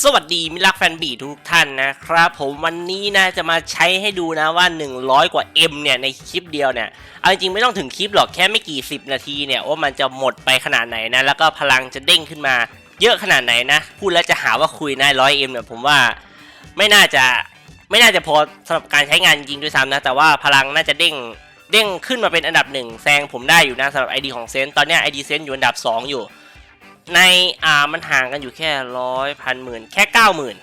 สวัสดีมิตรรักแฟนบีทุกท่านนะครับ ผมวันนี้นะจะมาใช้ให้ดูนะว่า 100 กว่า M เนี่ย ในคลิปเดียวเนี่ย เอาจริงไม่ต้องถึงคลิปหรอกแค่ไม่กี่สิบนาทีเนี่ย ว่ามันจะหมดไปขนาดไหนนะ แล้วก็พลังจะเด้งขึ้นมา เยอะขนาดไหนนะ พูดแล้วจะหาว่าคุยนะร้อยเอ็มเนี่ยผมว่าไม่น่าจะไม่น่าจะพอสำหรับการใช้งานจริงด้วยซ้ำนะ แต่ว่าพลังน่าจะเด้งเด้งขึ้นมาเป็นอันดับหนึ่งแซงผมได้อยู่นะสำหรับ ID ของเซนตอนนี้ ID เซนอยู่อันดับ 2 อยู่ ในอ่ามันห่างกันอยู่แค่ร้อยพันหมื่นแค่เก้าหมื่น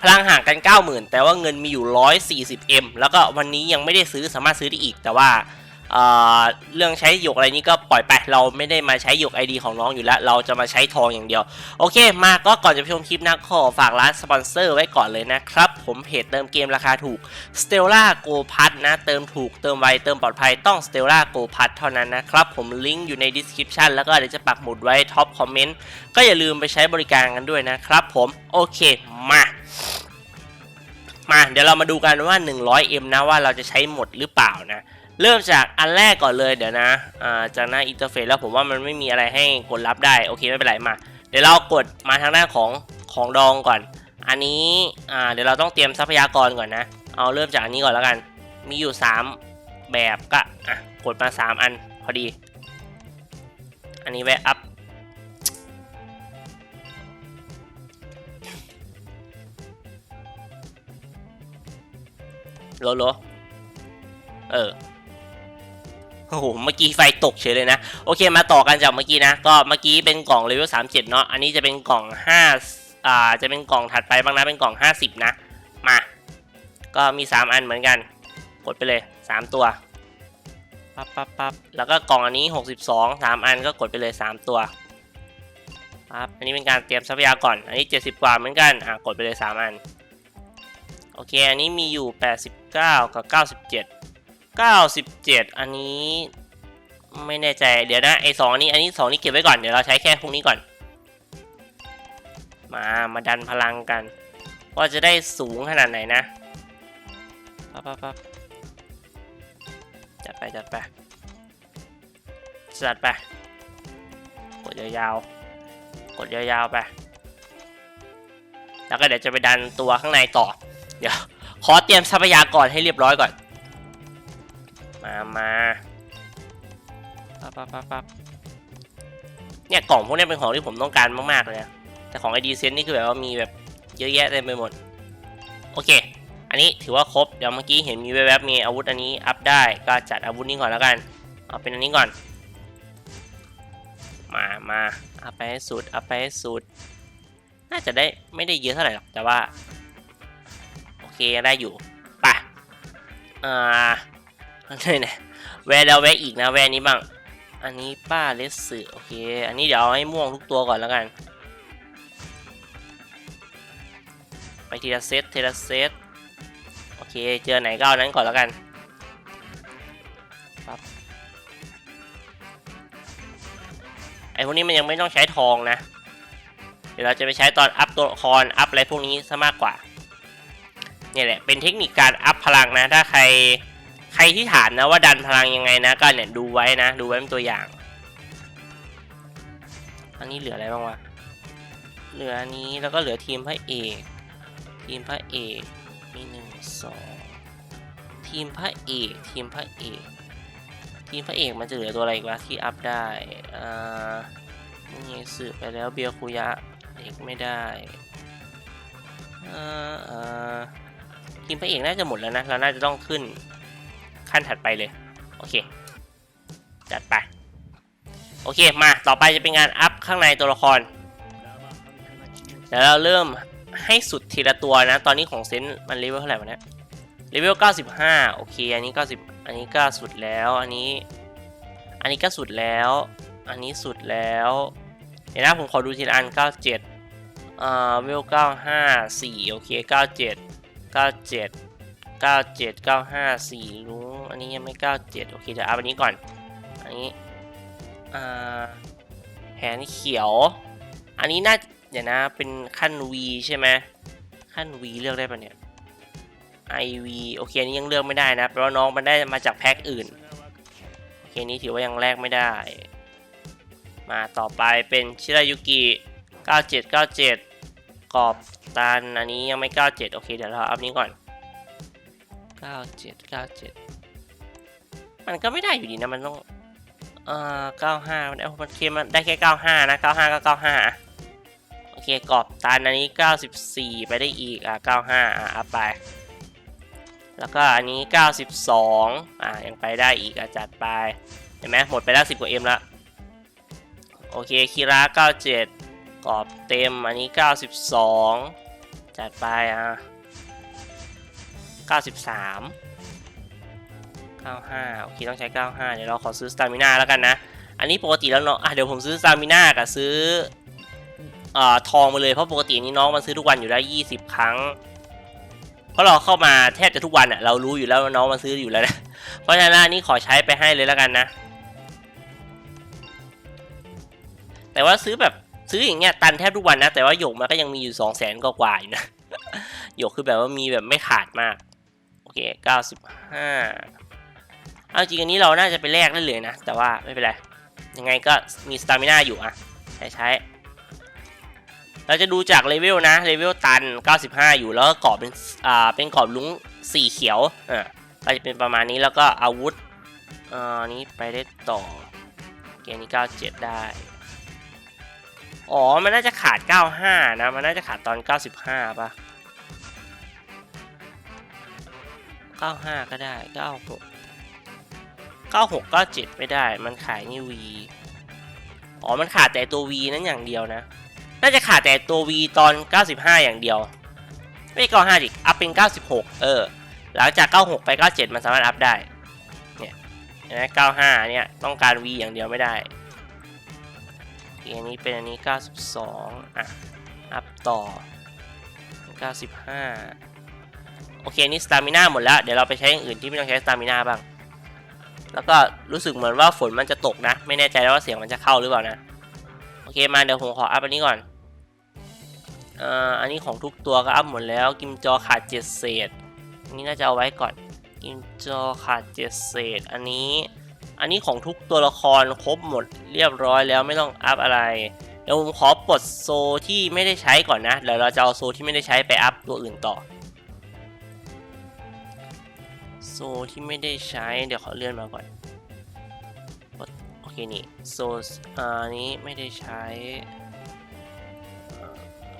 พลังห่างกันเก้าหมื่นแต่ว่าเงินมีอยู่ร้อยสี่สิบเอ็มแล้วก็วันนี้ยังไม่ได้ซื้อสามารถซื้อได้อีก แต่ว่าอ่า เรื่องใช้หยกอะไรนี้ก็ปล่อยไปเราไม่ได้มาใช้หยก ID ของน้องอยู่แล้ว เราจะมาใช้ทองอย่างเดียว โอเค มาก็ก่อนจะไปชมคลิปนะขอฝากร้านสปอนเซอร์ไว้ก่อนเลยนะครับ ผมเพจเติมเกมราคาถูก Stella Go p a s นะ เติมถูกเติมไวเติมปลอดภัยต้อง Stella Go p a s เท่านั้นนะครับผมลิงก์อยู่ใน description แล้วก็เดี๋ยวจะปักหมุดไว้ท็อปคอมเมนต์ก็อย่าลืมไปใช้บริการกันด้วยนะครับผมโอเคมามาเดี๋ยวเรามาดูกันว่า 100M นะว่าเราจะใช้หมดหรือเปล่านะ เริ่มจากอันแรกก่อนเลยเดี๋ยวนะจากหน้าอินเทอร์เฟซแล้วผมว่ามันไม่มีอะไรให้กดรับได้โอเคไม่เป็นไรมา เดี๋ยวเรากดมาทางด้าของของดองก่อน อันนี้เดี๋ยวเราต้องเตรียมทรัพยากรก่อนนะ เอาเริ่มจากอันนี้ก่อนแล้วกัน มีอยู่ 3 แบบก็กดมา 3 อันพอดี อันนี้แวะอัพโลโลเออ โอ้โหเมื่อกี้ไฟตกเฉยเลยนะ โอเคมาต่อกันจากเมื่อกี้นะ ก็เมื่อกี้เป็นกล่องเลเวล37เนาะ อันนี้จะเป็นกล่อง5อ่า จะเป็นกล่องถัดไปบ้างนะ เป็นกล่อง50นะ มา ก็มี3อันเหมือนกัน กดไปเลย3ตัว ปั๊บปั๊บปั๊บแล้วก็กล่องอันนี้62 3อันก็กดไปเลย3ตัว ปั๊บ อันนี้เป็นการเตรียมทรัพยากร อันนี้70กว่าเหมือนกัน อะ กดไปเลย3อัน โอเค อันนี้มีอยู่89กับ97 97 อันนี้ ไม่แน่ใจเดี๋ยวนะไอ้สองอันนี้อันนี้สองนี้เก็บไว้ก่อน เดี๋ยวเราใช้แค่พวกนี้ก่อน มามาดันพลังกัน ว่าจะได้สูงขนาดไหนนะปั๊บปั๊บปั๊บจัดไปจัดไปจัดไป กดยาวๆ กดยาวๆไป แล้วก็เดี๋ยวจะไปดันตัวข้างในต่อ เดี๋ยว ขอเตรียมทรัพยากรให้เรียบร้อยก่อน มามาปั๊บปั๊บปั๊บปั๊บเนี่ยกล่องพวกเนี้ยเป็นของที่ผมต้องการมากๆเลยนะแต่ของไอดีเซนนี่คือแบบว่ามีแบบเยอะแยะเต็มไปหมด โอเค อันนี้ถือว่าครบ เดี๋ยวเมื่อกี้เห็นมีแวบๆมีอาวุธอันนี้อัพได้ ก็จัดอาวุธนี้ก่อนแล้วกัน เอาเป็นอันนี้ก่อน มามาอัพไปให้สุด อัพไปให้สุด น่าจะได้ไม่ได้เยอะเท่าไหร่หรอก แต่ว่า โอเคได้อยู่ไป่ะ อ่า อันนี้เนี่ยแวร์เราแวะอีกนะแวร์นี้บ้าง อันนี้ป้าเลสสือโอเค อันนี้เดี๋ยวเอาให้ม่วงทุกตัวก่อนแล้วกัน ไปทีละเซตทีละเซตโอเค เจอไหนก็เอานั้นก่อนแล้วกันปั๊บไอพวกนี้มันยังไม่ต้องใช้ทองนะ เดี๋ยวเราจะไปใช้ตอนอัพตัวละครอัพอะไรพวกนี้ซะมากกว่าเนี่ยแหละเป็นเทคนิคการอัพพลังนะ ถ้าใคร รที่ถามนะว่าดันพลังยังไงนะ ก็เนี่ยดูไว้นะ ดูไว้เป็นตัวอย่าง อันนี้เหลืออะไรบ้างวะ เหลืออันนี้แล้วก็เหลือทีมพระเอก ทีมพระเอกมีหนึ่งสองทีมพระเอกทีมพระเอก ทีมพระเอกมันจะเหลือตัวอะไรอีกวะที่อัพได้อ่านี่สืบไปแล้วเบียคุยะเอกไม่ได้อ่าอ่าทีมพระเอกน่าจะหมดแล้วนะ เราน่าจะต้องขึ้น ขั้นถัดไปเลย โอเค จัดไป โอเค มา ต่อไปจะเป็นงานอัพข้างในตัวละคร เดี๋ยวเราเริ่มให้สุดทีละตัวนะ ตอนนี้ของเซนต์มันเลเวลเท่าไหร่วะเนี่ยเลเวล 95 โอเค อันนี้ 90 อันนี้ก็สุดแล้ว อันนี้ อันนี้ก็สุดแล้ว อันนี้สุดแล้ว เดี๋ยวนะผมขอดูทีละอัน 97อ่าเวล 95 4 โอเค 97 97 97 95 4รู้ อันนี้ยังไม่97โอเคเดี๋ยวเอาอันนี้ก่อน อันนี้แผนเขียว อันนี้น่าเดี๋ยวนะเป็นขั้น V ใช่ไหมขั้น V เลือกได้ปะเนี่ย IV โอเคอันนี้ยังเลือกไม่ได้นะแปลว่าน้องมันได้มาจากแพ็คอื่นโอเคนี้ถือว่ายังแลกไม่ได้ มาต่อไปเป็นชิรายุกิ97 97 กรอบตันอันนี้ยังไม่ 97 โอเคเดี๋ยวเราอัพนี้ก่อน 97 97 มันก็ไม่ได้อยู่ดีนะ มันต้อง เอ่อ95มันได้มันเคมันได้แค่95นะ95ก็95โอเคกรอบตันอันนี้94ไปได้อีก อะ95อะอัพไป แล้วก็อันนี้92อะยังไปได้อีกอะจัดไป เห็นไหมหมดไปแล้ว10กว่า M แล้วโอเคคีระ97กรอบเต็ม อันนี้92จัดไปอะ93 95โอเคต้องใช้ 95 เดี๋ยวเราขอซื้อสตามิน่าแล้วกันนะ อันนี้ปกติแล้วเนาะอะเดี๋ยวผมซื้อสตามิน่ากับซื้ออ่อทองมาเลยเพราะปกตินี้น้องมันซื้อทุกวันอยู่แล้ว 20 ครั้ง เพราะเราเข้ามาแทบจะทุกวันอะเรารู้อยู่แล้วว่าน้องมันซื้ออยู่แล้วนะ เพราะฉะนั้นอันนี้ขอใช้ไปให้เลยแล้วกันนะ แต่ว่าซื้อแบบซื้ออย่างเงี้ยตันแทบทุกวันนะ แต่ว่าหยกมันก็ยังมีอยู่สองแสนกว่าอยู่นะหยกคือแบบว่ามีแบบไม่ขาดมาก โอเคเก้าสิบห้า เอาจริงอันนี้เราน่าจะไปแลกได้เลยนะ แต่ว่าไม่เป็นไร ยังไงก็มีสตามิน่าอยู่อะใช้ใช้เราจะดูจากเลเวลนะ เลเวลตัน 95 อยู่แล้วก็กรอบเป็นอ่าเป็นกรอบลุ้งสีเขียวอ่าก็จะเป็นประมาณนี้แล้วก็อาวุธอ่านี้ไปได้ต่อ เกมนี้ 97 ได้ อ๋อ มันน่าจะขาด 95 นะ มันน่าจะขาดตอน 95 ป่ะ 95 ก็ได้ 96 96 97 ไม่ได้ มันขายนี่ V อ๋อ มันขาดแต่ตัว V นั้นอย่างเดียวนะ น่าจะขาดแต่ตัว V ตอน 95 อย่างเดียว ไม่ 95ดิอัพเป็น 96 เออ หลังจาก 96 ไป 97 มันสามารถอัพได้ เนี่ยเห็นไหม95 เนี่ย ต้องการ V อย่างเดียวไม่ได้อันนี้เป็นอันนี้ 92 อะ อัพต่อ 95 โอเคอันนี้สตามิน่าหมดแล้ว เดี๋ยวเราไปใช้อย่างอื่นที่ไม่ต้องใช้สตามิน่าบ้าง แล้วก็รู้สึกเหมือนว่าฝนมันจะตกนะ ไม่แน่ใจว่าเสียงมันจะเข้าหรือเปล่านะ โอเคมาเดี๋ยวผมขออัพอันนี้ก่อนอ่ออันนี้ของทุกตัวก็อัพหมดแล้ว กิมจอขาดเจ็ดเศษอันนี้น่าจะเอาไว้ก่อน กิมจอขาดเจ็ดเศษ อันนี้ อันนี้ของทุกตัวละครครบหมดเรียบร้อยแล้วไม่ต้องอัพอะไร เดี๋ยวผมขอปลดโซที่ไม่ได้ใช้ก่อนนะ เดี๋ยวเราจะเอาโซที่ไม่ได้ใช้ไปอัพตัวอื่นต่อ โซที่ไม่ได้ใช้ เดี๋ยวขอเลื่อนมาก่อนโอเคนี่โซอ่านี้ไม่ได้ใช้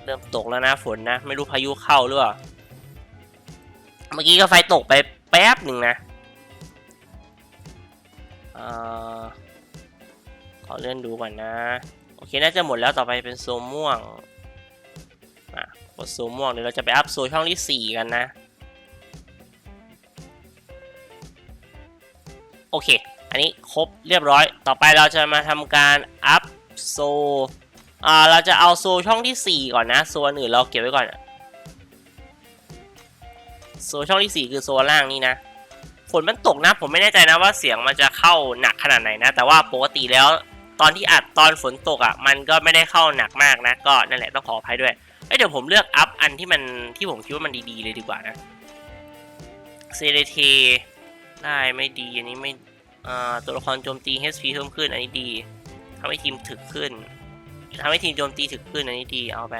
เริ่มตกแล้วนะฝนนะ ไม่รู้พายุเข้าหรือเปล่า เมื่อกี้ก็ไฟตกไปแป๊บหนึ่งนะเอ่อขอเลื่อนดูก่อนนะ โอเค น่าจะหมดแล้วต่อไปเป็นโซม่วงอะกดโซม่วงเดี๋ยวเราจะไปอัพโซช่องที่ 4 กันนะ โอเค อันนี้ครบเรียบร้อย ต่อไปเราจะมาทำการอัพโซอ่าเราจะเอาโซช่องที่ 4 ก่อนนะ โซนอื่นเราเก็บไว้ก่อนโซช่องที่ 4 คือโซล่างนี่นะฝนมันตกนะ ผมไม่แน่ใจนะว่าเสียงมันจะเข้าหนักขนาดไหนนะ แต่ว่าปกติแล้วตอนที่อัดตอนฝนตกอะ่ะ มันก็ไม่ได้เข้าหนักมากนะ ก็นั่นแหละต้องขออภัยด้วยเอ้เดี๋ยวผมเลือกอัพอันที่มันที่ผมคิดว่ามันดีๆเลยดีกว่านะเซเ t ได้ไม่ดีอันนี้ไม่ตัวละครโจมตี HP เพิ่มขึ้นอันนี้ดีทำให้ทีมถึกขึ้นทำให้ทีมโจมตีถึกขึ้นอันนี้ดีเอาไป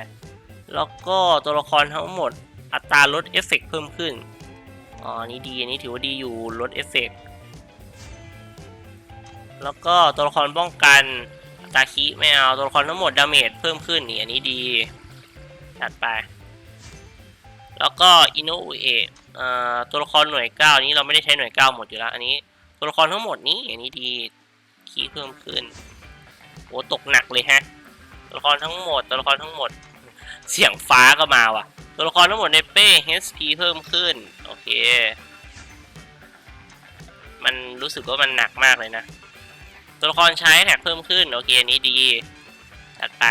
แล้วก็ตัวละครทั้งหมดอัตราลดเอฟเฟกต์เพิ่มขึ้นอ๋ออันนี้ดีอันนี้ถือว่าดีอยู่ลดเอฟเฟกต์แล้วก็ตัวละครป้องกันอัตราคีไม่เอาตัวละครทั้งหมดดาเมจเพิ่มขึ้นนี่อันนี้ดีจัดไป แล้วก็อินโนเอ ตัวละครหน่วยเก้านี้เราไม่ได้ใช้หน่วยเก้าหมดอยู่แล้วอันนี้ ตัวละครทั้งหมดนี้อันนี้ดีคีย์เพิ่มขึ้นโอ้ตกหนักเลยฮะ ตัวละครทั้งหมด ตัวละครทั้งหมด เสียงฟ้าก็มาว่ะ ตัวละครทั้งหมดในเป้ HP เพิ่มขึ้น โอเค มันรู้สึกว่ามันหนักมากเลยนะ ตัวละครใช้แท็กเพิ่มขึ้น โอเคอันนี้ดีจัดไป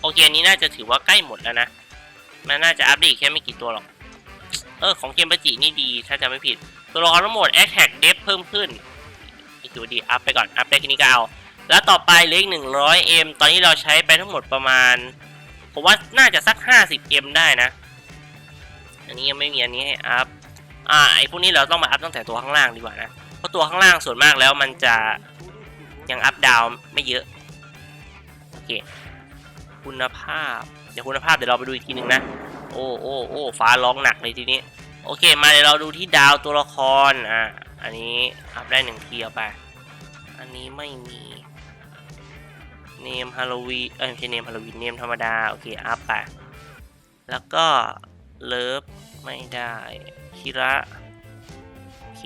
โอเคอันนี้น่าจะถือว่าใกล้หมดแล้วนะ มันน่าจะอัปเดตแค่ไม่กี่ตัวหรอก เออของเกมปจินี่ดีถ้าจะไม่ผิด ตัวละครทั้งหมด Attack d e p เพิ่มขึ้นอีกตัวดีอัพไปก่อนอัพได้แค่นี้ก็เอาแล้วต่อไปเหลืออีก100 M ตอนนี้เราใช้ไปทั้งหมดประมาณ ผมว่าน่าจะสัก 50 M ได้นะ อันนี้ยังไม่มีอันนี้ให้อัพ อ่าไอพวกนี้เราต้องมาอัพตั้งแต่ตัวข้างล่างดีกว่านะ เพราะตัวข้างล่างส่วนมากแล้วมันจะยังอัพดาวไม่เยอะ โอเค คุณภาพ เดี๋ยวคุณภาพเดี๋ยวเราไปดูอีกทีหนึ่งนะ โอ้โอ้โอ้ฟ้าร้องหนักเลยทีนี้ โอเค มาเดี๋ยวเราดูที่ดาวตัวละคร อะ อันนี้อัพได้หนึ่งทีเอาไป อันนี้ไม่มี เนมฮาโลวีเอ้ยไม่ใช่เนมฮาโลวีเนมธรรมดา โอเค อัพไป แล้วก็ เลิฟ ไม่ได้คิระโอเค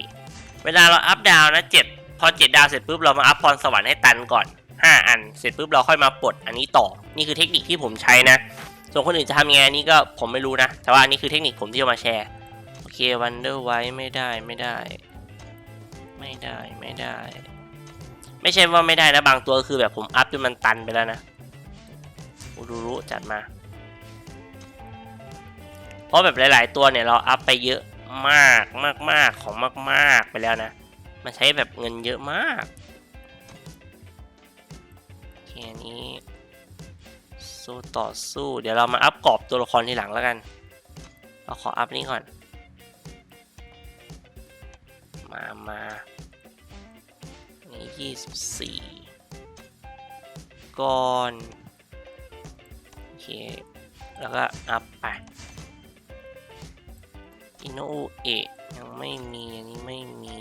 เวลาเราอัพดาวนะเจ็ดพอเจ็ดดาวเสร็จปุ๊บเรามาอัพพรสวรรค์ให้ตันก่อน 5 อัน เสร็จปุ๊บเราค่อยมาปลดอันนี้ต่อ นี่คือเทคนิคที่ผมใช้นะ ส่วนคนอื่นจะทำยังไงนี้ก็ผมไม่รู้นะ แต่ว่าอันนี้คือเทคนิคผมที่จะมาแชร์ โอเควันเดอร์ไว้ไม่ได้ไม่ได้ ไม่ได้ไม่ได้ ไม่ใช่ว่าไม่ได้นะบางตัวคือแบบผมอัพจนมันตันไปแล้วนะอรุรุจัดมา เพราะแบบหลาย ๆ ตัวเนี่ยเราอัพไปเยอะมากมากมากของมาก ๆ ไปแล้วนะ มันใช้แบบเงินเยอะมากโอเคอันนี้ สู้ต่อสู้ เดี๋ยวเรามาอัพกรอบตัวละครทีหลังแล้วกัน เราขออัพนี้ก่อน มามานี่ยี่สิบสี่ก่อนโอเค แล้วก็อัพไปอินโนเอะยังไม่มี อันนี้ไม่มี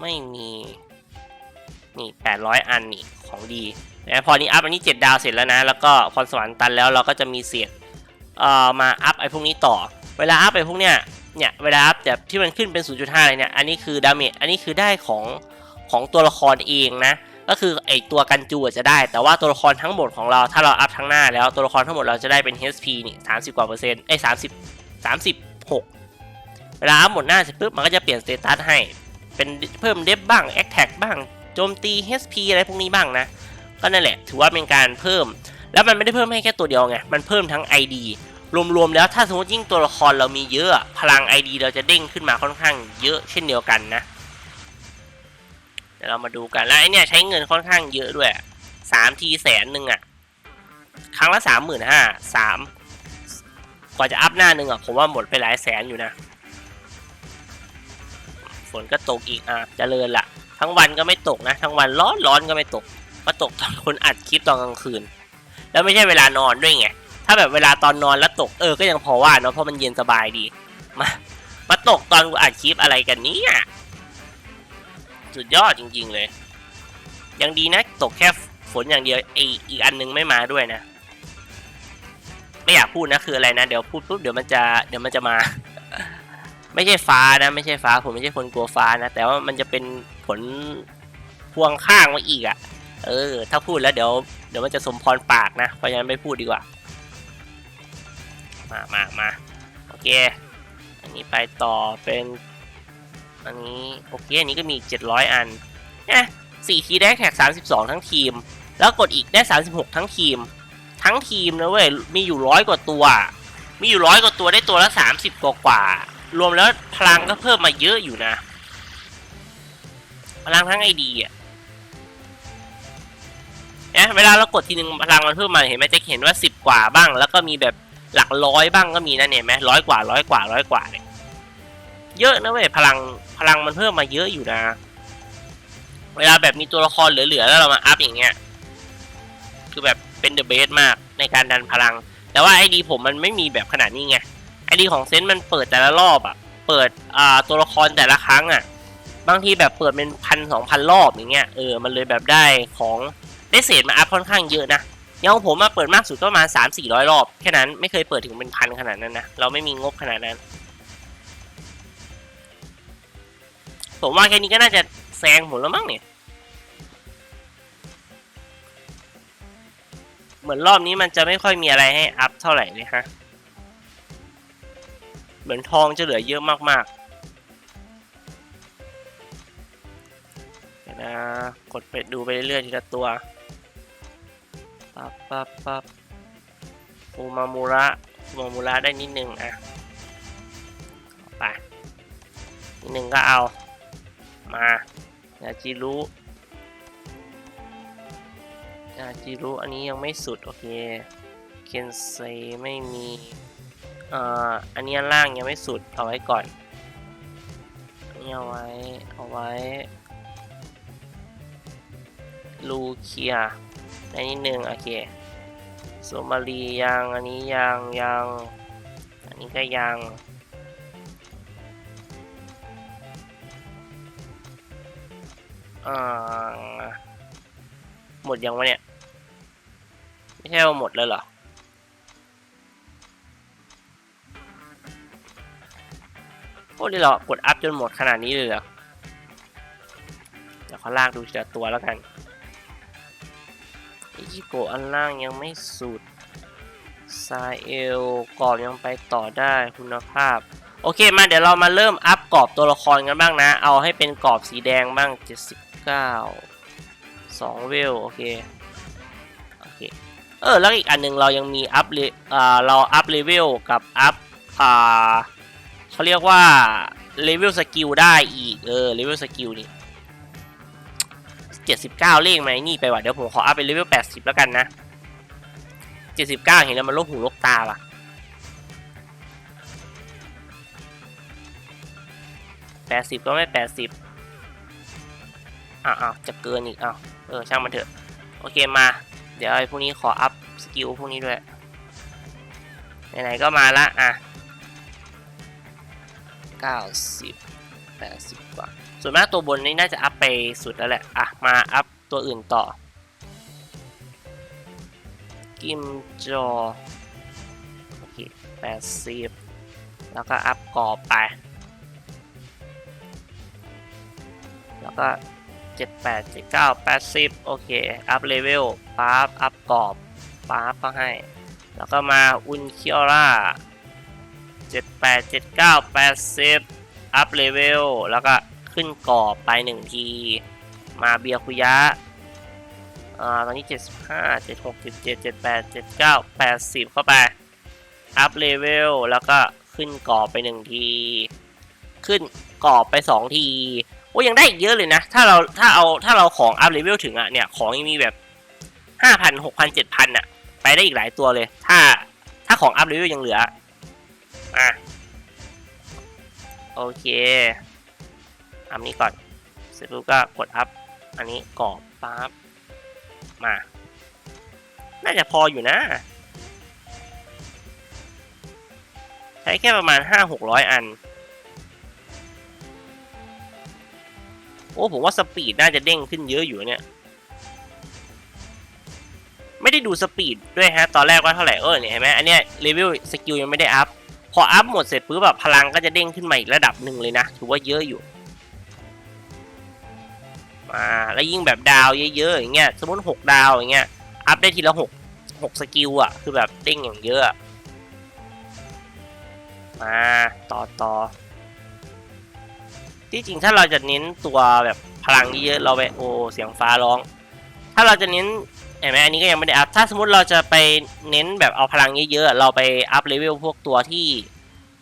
ไม่มี นี่ 800 อันนี่ของดีแล้วพอนี้อัพอันนี้ 7 ดาวเสร็จแล้วนะ แล้วก็พรสวรรค์ตันแล้วเราก็จะมีเศษเอ่อมาอัพไอ้พวกนี้ต่อ เวลาอัพไอ้พวกเนี้ยเนี่ยเวลาอัพแบบที่มันขึ้นเป็น 0.5เลยเนี่ยอันนี้คือดาเมจอันนี้คือได้ของของตัวละครเองนะก็คือไอตัวกันจูจะได้ แต่ว่าตัวละครทั้งหมดของเราถ้าเราอัพทั้งหน้าแล้วตัวละครทั้งหมดเราจะได้เป็น HP นี่30 กว่าเปอร์เซ็นต์ไอ้สามสิบสามสิบหกเวลาอัพหมดหน้าเสร็จปุ๊บมันก็จะเปลี่ยนสเตตัสให้ เป็นเพิ่มเดฟบ้างแอคแท็กบ้าง จมตี HP อะไรพวกนี้บ้างนะ ก็นั่นแหละ ถือว่าเป็นการเพิ่ม แล้วมันไม่ได้เพิ่มให้แค่ตัวเดียวไง มันเพิ่มทั้ง ID รวมๆแล้วถ้าสมมติยิ่งตัวละครเรามีเยอะ พลัง ID เราจะเด้งขึ้นมาค่อนข้างเยอะเช่นเดียวกันนะเดี๋ยวเรามาดูกันแล้วไอเนี่ยใช้เงินค่อนข้างเยอะด้วยสามทีแสนหนึ่งอะครั้งละสามหมื่นห้าสามกว่าจะอัพหน้าหนึ่งอะผมว่าหมดไปหลายแสนอยู่นะ ฝนก็ตกอีกอะเจริญละ ทั้งวันก็ไม่ตกนะ ทั้งวันร้อนร้อนก็ไม่ตกมาตกตอนคนอัดคลิปตอนกลางคืน แล้วไม่ใช่เวลานอนด้วยไง ถ้าแบบเวลาตอนนอนแล้วตกเออ ก็ยังพอว่าเนาะเพราะมันเย็นสบายดี มา มาตกตอนอัดคลิปอะไรกันเนี้สุดยอดจริง ๆเลย ยังดีนะตกแค่ฝนอย่างเดียวไออีกอันนึงไม่มาด้วยนะ ไม่อยากพูดนะคืออะไรนะ เดี๋ยวพูดปุ๊บเดี๋ยวมันจะเดี๋ยวมันจะมา ไม่ใช่ฟ้านะ ไม่ใช่ฟ้าผมไม่ใช่คนกลัวฟ้านะ แต่ว่ามันจะเป็น ลพวงข้างมาอีกอะ่ะ เออ ถ้าพูดแล้วเดี๋ยวเดี๋ยวมันจะสมพรปากนะ เพราะฉะนั้นไม่พูดดีกว่า มามามาโอเค อันนี้ไปต่อเป็น อันนี้โอเค อันนี้ก็มีอีก700 อันเนี่ยสี่ทีได้แท็ก 32 ทั้งทีม แล้วกดอีกได้ 36 ทั้งทีม ทั้งทีมนะเว้ย มีอยู่ร้อยกว่าตัว มีอยู่ร้อยกว่าตัวได้ตัวละ 30 กว่ากว่า รวมแล้วพลังก็เพิ่มมาเยอะอยู่นะ พลังทั้งไอดีอะเนี่ยเวลาเรากดทีนึงพลังมันเพิ่มมาเห็นไหมจะเห็นว่า10กว่าบ้าง แล้วก็มีแบบหลักร้อยบ้างก็มีนะเนี่ยไหมร้อยกว่าร้อยกว่าร้อยกว่าเนี่ยเยอะนะเว้ยพลังพลังมันเพิ่มมาเยอะอยู่นะ เวลาแบบมีตัวละครเหลือๆแล้วเรามาอัพอย่างเงี้ยคือแบบเป็นเดอะเบสมากในการดันพลัง แต่ว่าไอดีผมมันไม่มีแบบขนาดนี้ไงไอดีของเซนต์มันเปิดแต่ละรอบอะเปิดอ่าตัวละครแต่ละครั้งอะ บางทีแบบเปิดเป็นพันสองพันรอบอย่างเงี้ยเออมันเลยแบบได้ของได้เศษมาอัพค่อนข้างเยอะนะยังของผมมาเปิดมากสุดก็ประมาณสามสี่ร้อยรอบแค่นั้นไม่เคยเปิดถึงเป็นพันขนาดนั้นนะเราไม่มีงบขนาดนั้น ผมว่าแค่นี้ก็น่าจะแซงผมแล้วมั้งเนี่ยเหมือนรอบนี้มันจะไม่ค่อยมีอะไรให้อัพเท่าไหร่เลยฮะ เหมือนทองจะเหลือเยอะมากๆ นะ กดไปดูไปเรื่อยๆทีละตัวปั๊บปั๊บปั๊บฟูมามูระฟูมามูระได้นิดนึงอะไปนิดนึงก็เอา มาอยาจิรุอยาจิรุอันนี้ยังไม่สุด โอเค เคนเซไม่มีเอ่ออันนี้ล่างยังไม่สุด เอาไว้ก่อนนี่เอาไว้ เอาไว้ ลูเคียได้นิดนึงโอเคโซมาลียังอันนี้ยังยังอันนี้ก็ยังอ่าหมดยังวะเนี่ย ไม่ใช่ว่าหมดแล้วเหรอโอ้นี่เรากดอัพจนหมดขนาดนี้เลยเหรอเดี๋ยวเขาลากดูทีละตัวแล้วกัน อิจิโกะอันล่างยังไม่สุดซาเอลกรอบยังไปต่อได้คุณภาพ โอเคมาเดี๋ยวเรามาเริ่มอัพกรอบตัวละครกันบ้างนะ เอาให้เป็นกรอบสีแดงบ้าง 79 2 เวล โอเค โอเค เออ แล้วอีกอันหนึ่งเรายังมีอัพเลอ่าเราอัพเลเวลกับอัพอ่าเขาเรียกว่าเลเวลสกิลได้อีก เออเลเวลสกิลนี่ 79 เลขไหมนี่ไปว่ะเดี๋ยวผมขออัพเป็นเลเวล80 แล้วกันนะ 79 เห็นแล้วมันลกหูลกตาว่ะ80ก็ไม่80อ้าวจะเกินอีกอ้าวเออช่างมันเถอะ โอเคมา เดี๋ยวไอ้พวกนี้ขออัพสกิลพวกนี้ด้วย ไหนๆก็มาละอะ90 80 กว่า ส่วนมากตัวบนนี่น่าจะอัพไปสุดแล้วแหละ อะ มาอัพตัวอื่นต่อ กิมจอ โอเค 80 แล้วก็อัพกรอบไป แล้วก็ 78 79 80 โอเค อัพเลเวลปั๊บอัพกรอบปั๊บก็ให้ แล้วก็มาอุนเคียวร่า78 79 80 อัพเลเวลแล้วก็ขึ้นกรอบไปหนึ่งที มาเบียคุยะอ่าตอนนี้ 75 76 77 78 79 80 เข้าไป อัพเลเวลแล้วก็ขึ้นกรอบไปหนึ่งที ขึ้นกรอบไปสองทีโอ้ยังได้อีกเยอะเลยนะ ถ้าเราถ้าเอาถ้าเราของอัพเลเวลถึงอะเนี่ย ของยังมีแบบ5,000 6,000 7,000อะไปได้อีกหลายตัวเลย ถ้าถ้าของอัพเลเวลยังเหลืออะ โอเคอันนี้ก่อน เสร็จปุ๊บก็กดอัพ อันนี้กรอบปั๊บ มา น่าจะพออยู่นะ ใช้แค่ประมาณ 5-600 อัน โอ้ผมว่าสปีดน่าจะเด้งขึ้นเยอะอยู่เนี่ย ไม่ได้ดูสปีดด้วยฮะ ตอนแรกว่าเท่าไหร่ เออเนี่ยเห็นไหมอันเนี้ยเลเวลสกิลยังไม่ได้อัพ พออัพหมดเสร็จปุ๊บแบบพลังก็จะเด้งขึ้นมาอีกระดับหนึ่งเลยนะ ถือว่าเยอะอยู่มาแล้วยิ่งแบบดาวเยอะๆอย่างเงี้ยสมมติหกดาวอย่างเงี้ยอัพได้ทีละหกหกสกิลอะคือแบบเด้งอย่างเยอะมาต่อต่อที่จริงถ้าเราจะเน้นตัวแบบพลังเยอะเราไปโอ้เสียงฟ้าร้อง ถ้าเราจะเน้น เห็นไหมอันนี้ก็ยังไม่ได้อัพ ถ้าสมมติเราจะไปเน้นแบบเอาพลังเยอะๆ เราไปอัพเลเวลพวกตัวที่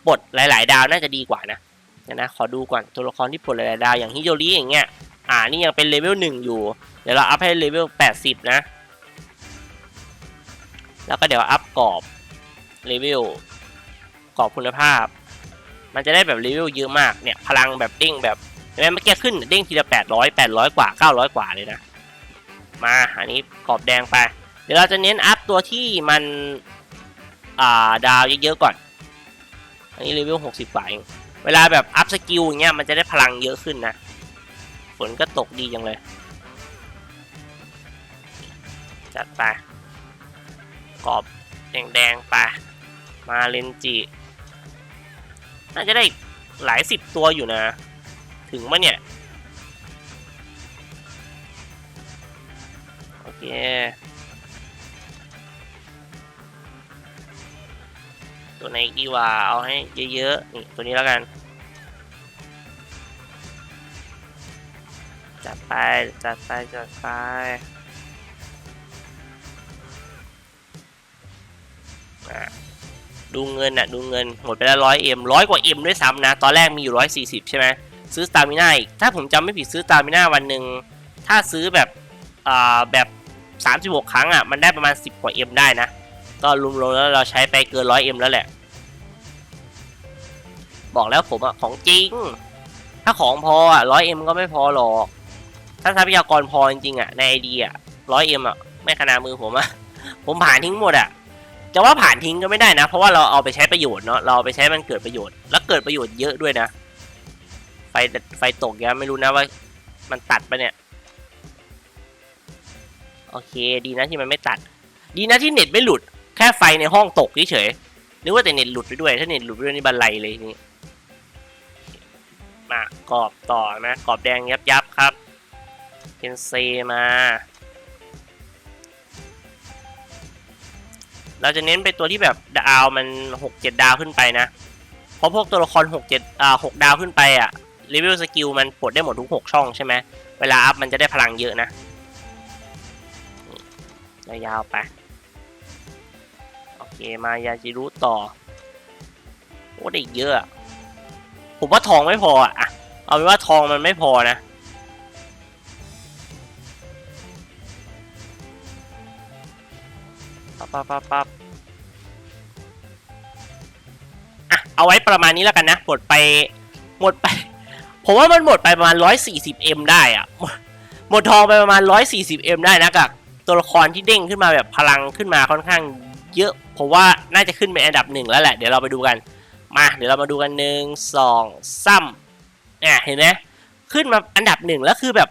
ปลดหลาย ๆ ดาวน่าจะดีกว่านะเดี๋ยนะขอดูก่อนตัวละครที่ปลดหลายๆดาวอย่างฮิโยริอย่างเงี้ย อ่า นี่ยังเป็นเลเวลหนึ่งอยู่ เดี๋ยวเราอัพให้เลเวลแปดสิบนะ แล้วก็เดี๋ยวอัพกรอบเลเวลกรอบคุณภาพ มันจะได้แบบเลเวลเยอะมาก เนี่ยพลังแบบเด้งแบบเห็นไหมเมื่อกี้ขึ้นเด้งทีละแปดร้อยแปดร้อยกว่าเก้าร้อยกว่าเลยนะ มาอันนี้กรอบแดงไป เดี๋ยวเราจะเน้นอัพตัวที่มันอ่าดาวเยอะๆก่อน อันนี้เลเวลหกสิบกว่าเองเวลาแบบอัพสกิลอย่างเงี้ยมันจะได้พลังเยอะขึ้นนะ ฝนก็ตกดีจังเลย จัดไป กรอบแดงๆไป มาเลนจิน่าจะได้หลายสิบตัวอยู่นะ ถึงมะเนี่ย เคตัวไหนอีกดีว่าเอาให้เยอะๆนี่ตัวนี้แล้วกันจัดไปจัดไปจัดไปดูเงินอะดูเงินหมดไปแล้วร้อยเอ็มร้อยกว่าเอ็มด้วยซ้ำนะ ตอนแรกมีอยู่ร้อยสี่สิบใช่ไหมซื้อสตามิน่าอีกถ้าผมจำไม่ผิดซื้อสตามิน่าวันหนึ่งถ้าซื้อแบบอ่าแบบ สามสิบหกครั้งอะ มันได้ประมาณสิบกว่าเอ็มได้นะ ก็รวมๆแล้วเราใช้ไปเกินร้อยเอ็มแล้วแหละ บอกแล้วผมอะ ของจริง ถ้าของพออะร้อยเอ็มก็ไม่พอหรอก ถ้าทรัพยากรพอจริงๆอะ ในไอเดียร้อยเอ็มอะ ไม่ขนาดมือผมอะ ผมผ่านทิ้งหมดอะจะว่าผ่านทิ้งก็ไม่ได้นะ เพราะว่าเราเอาไปใช้ประโยชน์เนาะ เราเอาไปใช้มันเกิดประโยชน์ แล้วเกิดประโยชน์เยอะด้วยนะ ไฟไฟตกยังไม่รู้นะว่ามันตัดปะเนี่ย โอเค ดีนะที่มันไม่ตัด ดีนะที่เน็ตไม่หลุด แค่ไฟในห้องตกเฉยๆนึกว่าแต่เน็ตหลุดไปด้วย ถ้าเน็ตหลุดไปด้วยนี่บันไลเลยนี่มากรอบต่อนะกรอบแดงยับยับครับเคนเซมา เราจะเน้นไปตัวที่แบบดาวมันหกเจ็ดดาวขึ้นไปนะ เพราะพวกตัวละครหกเจ็ดอ่าหกดาวขึ้นไปอะเลเวลสกิลมันปลดได้หมดทุกหกช่องใช่ไหม เวลาอัพมันจะได้พลังเยอะนะ ยาวๆไป โอเค มายาจิรุต่อ โอ้ได้เยอะ ผมว่าทองไม่พออะเอาเป็นว่าทองมันไม่พอนะ ปั๊บปั๊บปั๊บปั๊บอะ เอาไว้ประมาณนี้แล้วกันนะ หมดไป หมดไป ผมว่ามันหมดไปประมาณ 140m ได้อะหมดหมดทองไปประมาณ 140m ได้นะกับ ตัวละครที่เด้งขึ้นมาแบบพลังขึ้นมาค่อนข้างเยอะผมว่าน่าจะขึ้นเป็นอันดับหนึ่งแล้วแหละเดี๋ยวเราไปดูกันมาเดี๋ยวเรามาดูกันหนึ่งสองซ้ำเนี่ยเห็นไหมขึ้นมาอันดับหนึ่งแล้วคือแบบ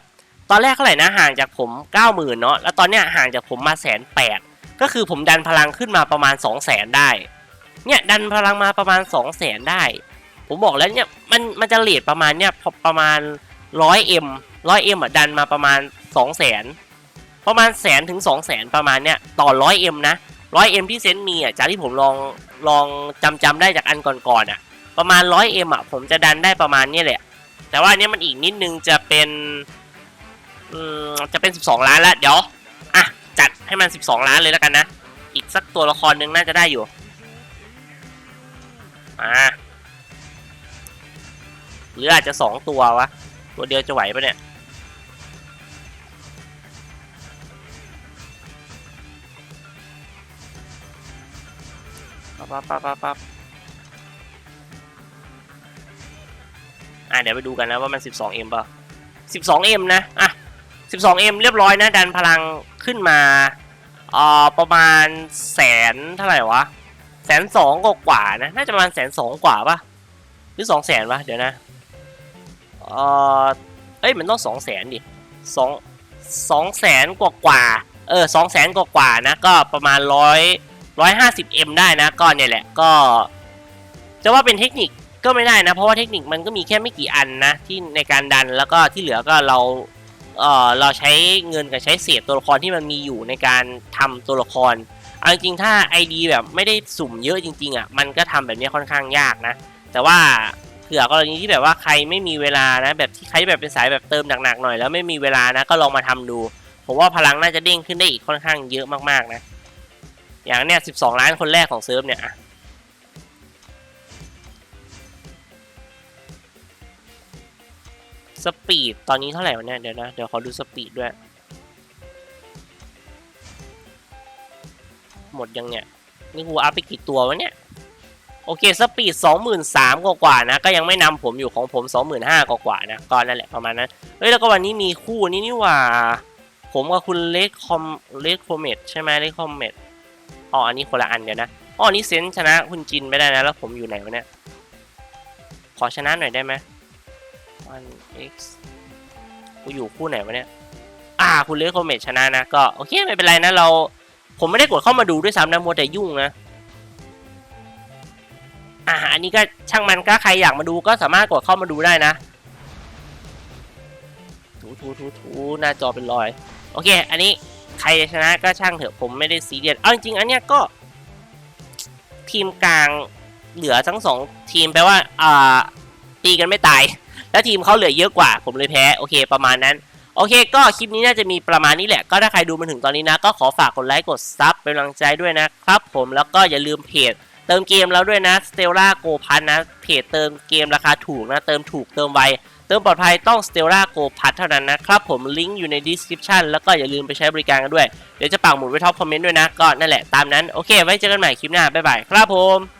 ตอนแรกเท่าไหร่นะห่างจากผม 90,000เนาะแล้วตอนเนี้ยห่างจากผมมาแสนแปดก็คือผมดันพลังขึ้นมาประมาณ 2 0 0แสนได้เนี่ยดันพลังมาประมาณ 2 0 0แสนได้ ผมบอกแล้วเนี่ยมันมันจะเลทประมาณเนี่ยพอประมาณ 100M 100M อะดันมาประมาณ 2 0 0แสน ประมาณแสนถึง2 0 0แสนประมาณเนี่ยต่อ 100M นะ 100M ที่เซนต์มีอะจากที่ผมลองลองจำจำได้จากอันก่อนๆอะประมาณ 100M อะผมจะดันได้ประมาณเนี้ยแหละ แต่ว่าอันเนี้ยมันอีกนิดนึงจะเป็นอืมจะเป็น 12 ล้านล้วเดี๋ยวอะจัดให้มัน 12 ล้านเลยแล้วกันนะ อีกสักตัวละครหนึ่งน่าจะได้อยู่มาหรืออาจจะ 2 ตัววะ ตัวเดียวจะไหวปะเนี่ย ปั๊บปั๊บปั๊บปั๊บอะเดี๋ยวไปดูกันนะว่ามัน 12M ป่ะ 12M นะ อะ 12M เรียบร้อยนะ ดันพลังขึ้นมาเอ่อประมาณแสนเท่าไหร่วะแสนสองกว่านะ น่าจะประมาณแสนสองกว่าป่ะ หรือสองแสนวะเดี๋ยวนะ เอ่อ เอ้ย มันต้องสองแสนดิสองสองแสนกว่ากว่า เออสองแสนกว่ากว่านะ ก็ประมาณร้อย ร้อยห้าสิบเอ็มได้นะก็เนี่ยแหละก็ จะว่าเป็นเทคนิคก็ไม่ได้นะ เพราะว่าเทคนิคมันก็มีแค่ไม่กี่อันนะ ที่ในการดันแล้วก็ที่เหลือก็เราเออเราใช้เงินกับใช้เศษตัวละครที่มันมีอยู่ในการทำตัวละครเอาจริงๆถ้า ID แบบไม่ได้สุ่มเยอะจริง ๆอะมันก็ทำแบบนี้ค่อนข้างยากนะ แต่ว่าเผื่อกรณีที่แบบว่าใครไม่มีเวลานะ แบบที่ใครแบบเป็นสายแบบเติมหนักๆหน่อยแล้วไม่มีเวลานะก็ลองมาทำดู ผมว่าพลังน่าจะเด้งขึ้นได้อีกค่อนข้างเยอะมากๆนะ อย่างเนี้ย12ล้านคนแรกของเซิร์ฟเนี่ยสปีดตอนนี้เท่าไหร่วะเนี่ยเดี๋ยวนะเดี๋ยวขอดูสปีดด้วย หมดยังเนี่ย นี่กูอัพไปกี่ตัววะเนี่ย โอเคสปีดสองหมื่นสามกว่าๆนะ ก็ยังไม่นำผมอยู่ของผมสองหมื่นห้ากว่าๆนะก็นั่นแหละประมาณนั้นเฮ้ยแล้วก็วันนี้มีคู่นี้นี่ว่า ผมกับคุณเลดคอมเลดคอมเมตใช่ไหมเลดคอมเมต อ๋ออันนี้คนละอันเดี๋ยวนะอ๋ออันนี้เซนชนะคุณจินไม่ได้นะแล้วผมอยู่ไหนวะเนี่ยขอชนะหน่อยได้ไหม one x กูอยู่คู่ไหนวะเนี่ย อ่า คุณเลดคอมเมตชนะนะ ก็โอเคไม่เป็นไรนะเรา ผมไม่ได้กดเข้ามาดูด้วยซ้ำนะมัวแต่ยุ่งนะ อ่า อันนี้ก็ช่างมันก็ใครอยากมาดูก็สามารถกดเข้ามาดูได้นะ ถูถูถูถูหน้าจอเป็นรอย โอเค อันนี้ ใครชนะก็ช่างเถอะผมไม่ได้ซีเรียสเอาจริงๆอันเนี้ยก็ ทีมกลางเหลือทั้งสองทีมแปลว่าอ่าตีกันไม่ตาย แล้วทีมเขาเหลือเยอะกว่า ผมเลยแพ้โอเค ประมาณนั้นโอเค ก็คลิปนี้น่าจะมีประมาณนี้แหละ ก็ถ้าใครดูมาถึงตอนนี้นะ ก็ขอฝากกดไลค์กดซับเป็นกำลังใจด้วยนะครับผมแล้วก็อย่าลืมเพจเติมเกมแล้วด้วยนะ Stella Go พันนะ เพจเติมเกมราคาถูกนะ เติมถูกเติมไว เติมปลอดภัยต้อง Stella Go พัทเท่านั้นนะครับผมลิงก์อยู่ใน description แล้วก็อย่าลืมไปใช้บริการกันด้วย เดี๋ยวจะปักหมุดไว้ท็อปคอมเมนต์ด้วยนะ ก็นั่นแหละตามนั้น โอเค ไว้เจอกันใหม่คลิปหน้า บ๊ายบายครับผม